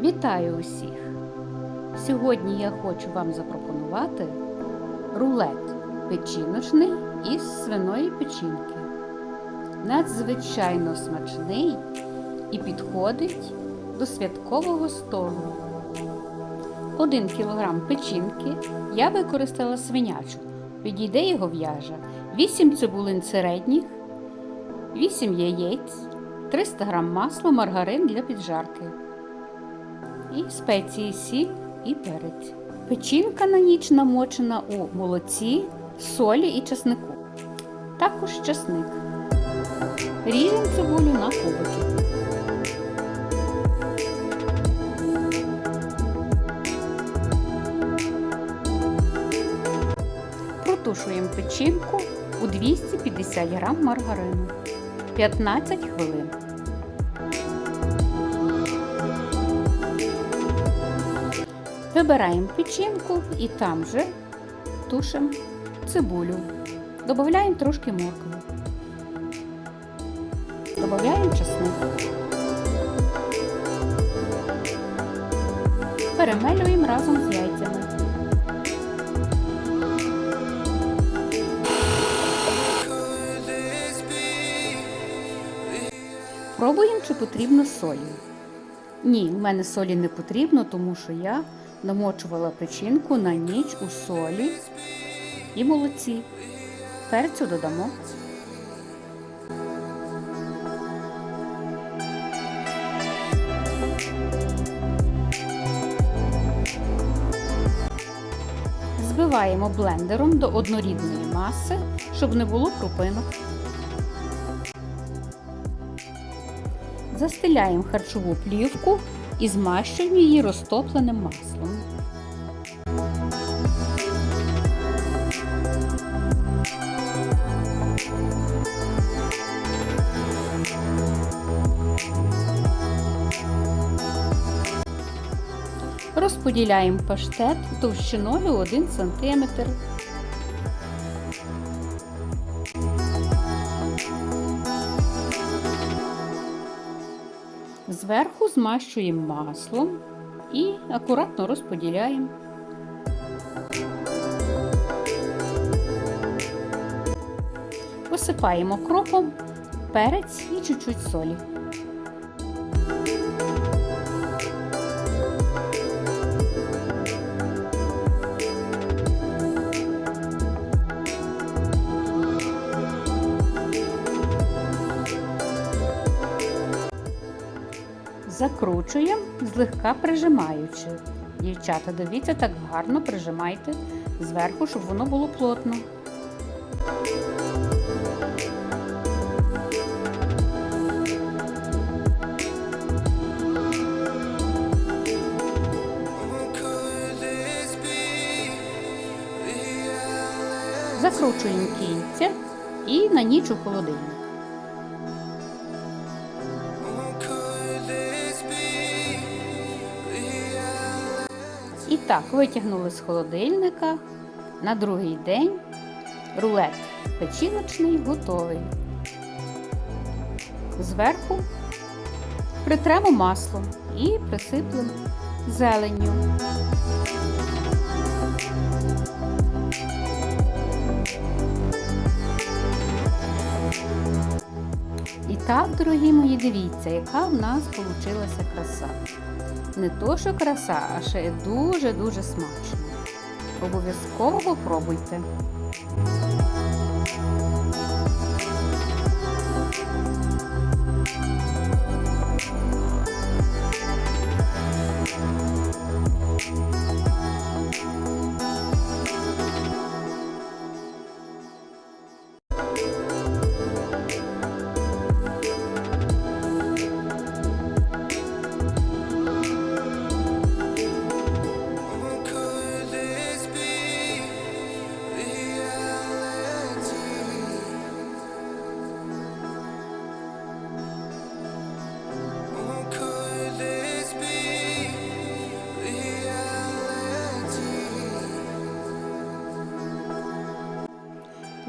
Вітаю усіх! Сьогодні я хочу вам запропонувати рулет печіночний із свиної печінки. Надзвичайно смачний і підходить до святкового столу. 1 кг печінки я використала свинячу. Підійде його в'яжа 8 цибулин середніх, 8 яєць, 300 г масла, маргарин для піджарки і спеції сіль і перець. Печінка на ніч намочена у молоці, солі і чеснику. Також чесник. Ріжемо цибулю на кубики. Протушуємо печінку у 250 г маргарину 15 хвилин. Вибираємо печінку і там же тушимо цибулю. Додаємо трошки моркви. Додаємо чесник. Перемелюємо разом з яйцями. Пробуємо, чи потрібно солі. Ні, в мене солі не потрібно, тому що я намочувала печінку на ніч у солі і молоці. Перцю додамо. Збиваємо блендером до однорідної маси, щоб не було крупинок. Застеляємо харчову плівку і змащуємо її розтопленим маслом. Розподіляємо паштет товщиною 1 см. Зверху змащуємо маслом і акуратно розподіляємо. Посипаємо кропом, перець і чуть-чуть солі. Закручуємо, злегка прижимаючи. Дівчата, дивіться, так гарно прижимайте зверху, щоб воно було плотно. Закручуємо кільця і на ніч у холодильник. Так, витягнули з холодильника. На другий день рулет печіночний готовий. Зверху притремо маслом і присиплемо зеленню. І так, дорогі мої, дивіться, яка в нас вийшла краса. Не то, що краса, а ще дуже-дуже смачно. Обов'язково попробуйте.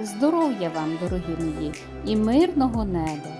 Здоров'я вам, дорогі мої, і мирного неба!